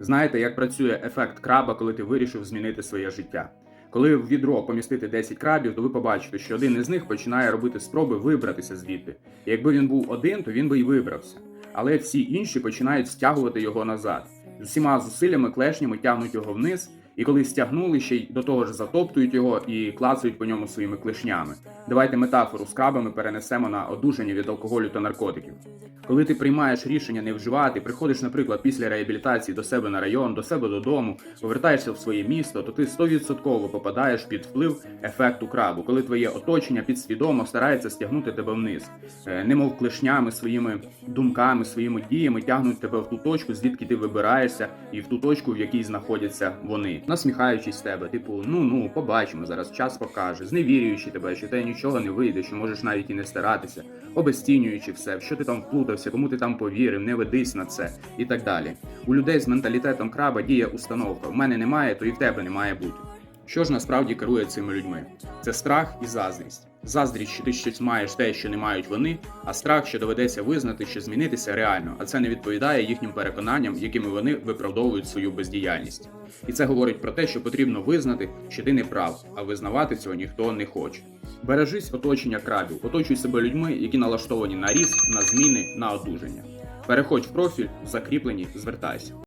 Знаєте, як працює ефект краба, коли ти вирішив змінити своє життя? Коли в відро помістити 10 крабів, то ви побачите, що один із них починає робити спроби вибратися звідти. І якби він був один, то він би й вибрався. Але всі інші починають стягувати його назад. З усіма зусиллями клешнями тягнуть його вниз, і коли стягнули, ще й до того ж затоптують його і клацають по ньому своїми клешнями. Давайте метафору з крабами перенесемо на одужання від алкоголю та наркотиків. Коли ти приймаєш рішення не вживати, приходиш, наприклад, після реабілітації до себе на район, до себе додому, повертаєшся в своє місто, то ти 100% попадаєш під вплив ефекту крабу, коли твоє оточення підсвідомо старається стягнути тебе вниз, Е, немов клешнями своїми думками, своїми діями тягнуть тебе в ту точку, звідки ти вибираєшся, і в ту точку, в якій знаходяться вони, насміхаючись з тебе, типу, ну ну побачимо зараз, час покаже, зневірюючи тебе, що тебе нічого не вийде, що можеш навіть і не старатися, обезцінюючи все, що ти там вплутався, кому ти там повірив, не ведись на це і так далі. У людей з менталітетом краба діє установка: в мене немає, то і в тебе не має бути. Що ж насправді керує цими людьми? Це страх і заздрість. Заздрість, що ти щось маєш те, що не мають вони, а страх, що доведеться визнати, що змінитися реально, а це не відповідає їхнім переконанням, якими вони виправдовують свою бездіяльність. І це говорить про те, що потрібно визнати, що ти не прав, а визнавати цього ніхто не хоче. Бережись оточення крабів, оточуй себе людьми, які налаштовані на ріст, на зміни, на одужання. Переходь в профіль, закріплені, звертайся.